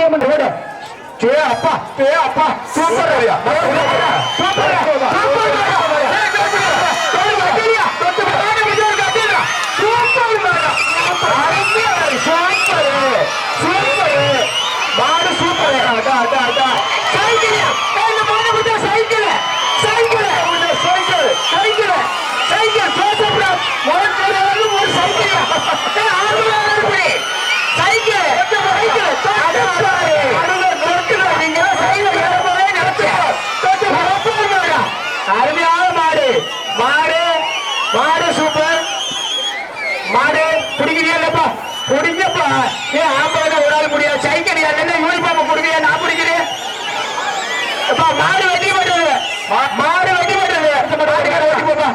மாரியம் என்று ஓடு ஜெய அப்பா ஜெய அப்பா. சூப்பர் சூப்பர் சூப்பர் அருமையான மாடு? மாடு? மாடு சூப்பர். மாடு பிடிக்கிறீங்கப்பா இல்லப்பா பிடிங்கப்பா. ஏ ஆம்பளை ஒரு ஆள் முடியாது சைக்கிறியா என்ன யூனிஃபார்ம் கொடுக்கறியா நான் பிடிக்கிறேன் அப்பா மாடு வெட்டி பண்றது மாடு வெட்டி பண்றது மாட்டுக்கார ஓட்டி போப்பா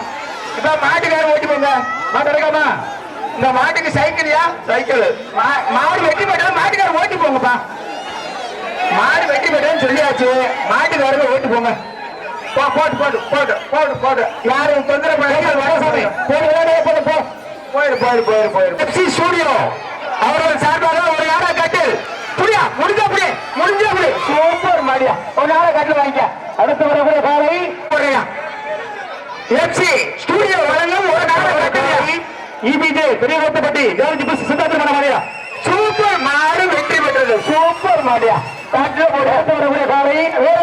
இப்ப மாட்டுக்கார ஓட்டி போங்க. மாட்டு இருக்காமா இந்த மாட்டுக்கு சைக்கிளியா? சைக்கிள். மா- மாடு வெட்டி போட்டா மாட்டுக்கார ஓட்டி போங்கப்பா. மாடு வெட்டி போட்டேன்னு சொல்லியாச்சு. மாட்டுக்காரங்க ஓட்டி போங்க. போட்டு போட்டு போட்டு போட்டு போட்டு யாரும் தொந்தரவு பண்ணாதீங்க வரசாமி போடு விளையாடவே போடு போ. போயிரு போயிரு போயிரு போயிரு. எஃப்சி ஸ்டூடியோ அவர்கள் சார்பாக ஒரு யாரா கட்டு புரியா? முடிஞ்ச புடி முடிஞ்ச புடி சூப்பர் மாடியா. ஒரு யாரா கட்டு வாங்கிக்க. அடுத்து வரக்கூடிய காலை போடுறியா எஃப்சி ஸ்டூடியோ வழங்கும் ஒரு நாள கட்டு இபிஜே பெரிய ரோட்டப்பட்டி ஜார்ஜி பஸ் சித்தார்த்த மாடியா? சூப்பர் மாடு வெற்றி பெற்றது. சூப்பர் மாடியா. காட்டுல போடு. அடுத்து வேற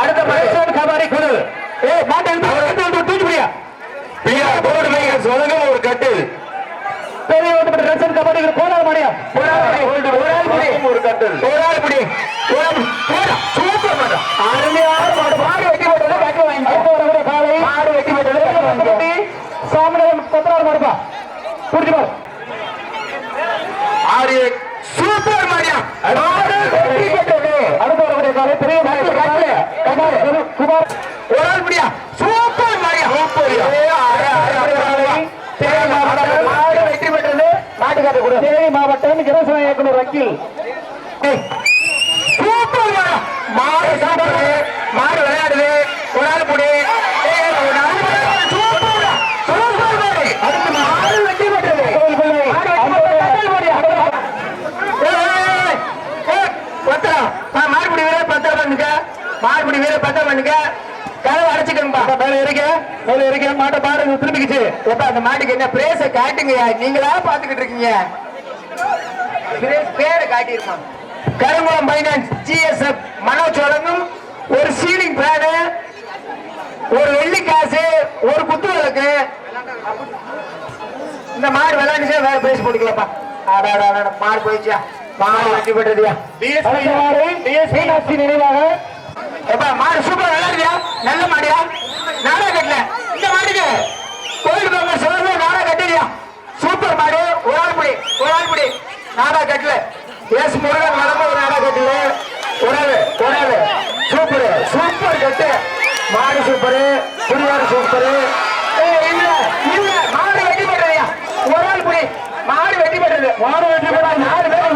அடுத்த மகேஸ்வரன் கபாடி குழு. ஏ மாட்டை தூக்கி முடியா பிஆர் போர்டு மேக்கர்ஸ் வழங்கும் ஒரு கட்டில் பெரிய ஓட்டப்பட்ட ரசன் கபாடி ஒரு போடா சூப்பர் மாடா. அருமையான மாடு. மாடு. வெட்டி போட்டது கட்டு வாங்கி அடுத்து வரக்கூடிய காலை மாடு வெட்டி போட்டது கட்டு சாமிநாதன் கொத்தனார் மாடுப்பா புரிஞ்சு பாரு ஆறு சூப்பர் மாடியா. மாடு வெட்டி போட்டது அடுத்து வரக்கூடிய காலை பெரிய மாடு கட்டு கட்டு குமார் ஒரு ஆள் முடியா சூப்பர் மாடியா சூப்பர்யா. தேனி மாவட்டம் மாடு வெற்றி பெற்றது தேனி மாவட்டம் ஜனசன இயக்குனர் வக்கீல். ஏய், சூப்பர் மாடு மாடு சாப்பிடுது மாடு விளையாடுது ஒரு ஆள் புடி ஏய், ஒரு ஆள் புடி. சூப்பர் மாடு. சூப்பர் மாடு. அடுத்து மாடு வெற்றி பெற்றது மாடு வெற்றி பெற்றது. ஏய், ஏய், ஏய், ஏய், பத்திரம். பா, மாடுபிடி வீரர் பத்திரம் பண்ணுங்க மாடுபிடி வீரர் பத்திரம் பண்ணுங்க கதவை அடைச்சுக்கணும்பா மேல இருக்க? மேல இருக்க? மாட்டை பாருங்க திரும்பிக்கிச்சு. எப்ப அந்த மாட்டுக்கு என்ன பிரேச காட்டுங்கய்யா நீங்களா பாத்துக்கிட்டு இருக்கீங்க? பிரேஸ் பேரை காட்டியிருமா கருங்குளம் பைனான்ஸ் ஜிஎஸ்எஃப் மனோஜ் வழங்கும் ஒரு சீலிங் ஃபேனு ஒரு வெள்ளி காசு ஒரு குத்து விளக்கு. இந்த மாடு விளையாண்டுச்சா வேற அடாடா அடாடா, மாடு போயிடுச்சா மாடு வெட்டி பெற்றதுயா நினைவாக. மாடு சூப்பர் விளையாடுறியா நல்ல மாடியா நாடா கட்டல இந்த மாடுக்கு கோயில் போங்க சொல்லுங்க நாடா கட்டுறியா? சூப்பர் மாடு. ஒரு ஆள் புடி ஒரு ஆள் புடி. நாடா கட்டல. எஸ் முருகன் வளர்ந்து ஒரு நாடா கட்டல. ஒரு ஆளு சூப்பர். சூப்பர் கட்டு. மாடு சூப்பர். புரியாடு சூப்பர். இல்ல இல்ல. மாடு வெட்டி பண்றியா ஒரு ஆள் புடி. மாடு வெட்டி பண்றது மாடு வெட்டி போடா நாலு பேர்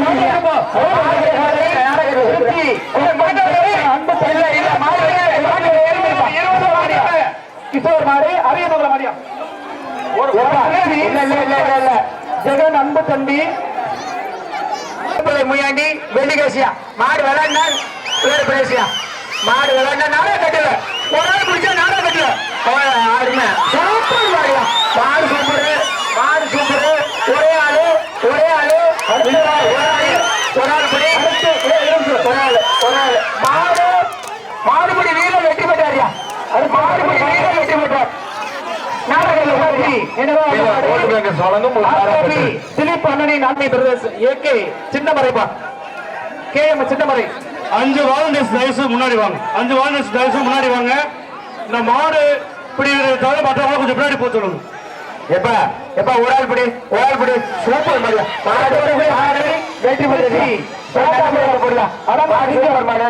கிஷோர் மாடு அரியமங்கலம் மாடியா இல்ல இல்ல இல்ல இல்ல இல்ல ஜெகன் அன்பு தம்பி. முயாண்டி வெள்ளிகேசியா. மாடு விளையாண்டா பேர் பேசியா மாடு விளையாண்டா நாடா கட்டல ஒரு நாள் பிடிச்சா நாடா கட்டல ஆடுமே. சூப்பர் மாடியா மாடு சூப்பர் மாடு சூப்பர் ஒரே ஆளு ஒரே ஆளு ஒரு ஆளு ஒரு ஆள் படி ஒரு ஆள் ஒரு ஆள் மாடு மாடுபடி வீரர் வெற்றி பெற்றாரியா அது மாடுபடி வீரர் வெற்றி பெற்றார் நாடகம் போர்டு மேக்கர்ஸ் வழங்கும் ஒரு ஆர்கோபி கட்டில் திலீப் அண்ணனின் அன்னை பிரதேச ஏகே சின்னமரைப்பா கே எம் சின்னமரை அஞ்சு வாலண்டியர்ஸ் தயவுசு முன்னாடி வாங்க அஞ்சு வாலண்டியர்ஸ் தயவுசு முன்னாடி வாங்க இந்த மாடு பிடிக்கிறது தவிர மற்றவங்க கொஞ்சம் பின்னாடி போக சொல்லுங்க எப்ப எப்ப ஒரு ஆள் படி ஒரு ஆள் படி சூப்பர் மாடு மாடு மாடு வெற்றி பெற்றது போடலாம் அதான் மாடு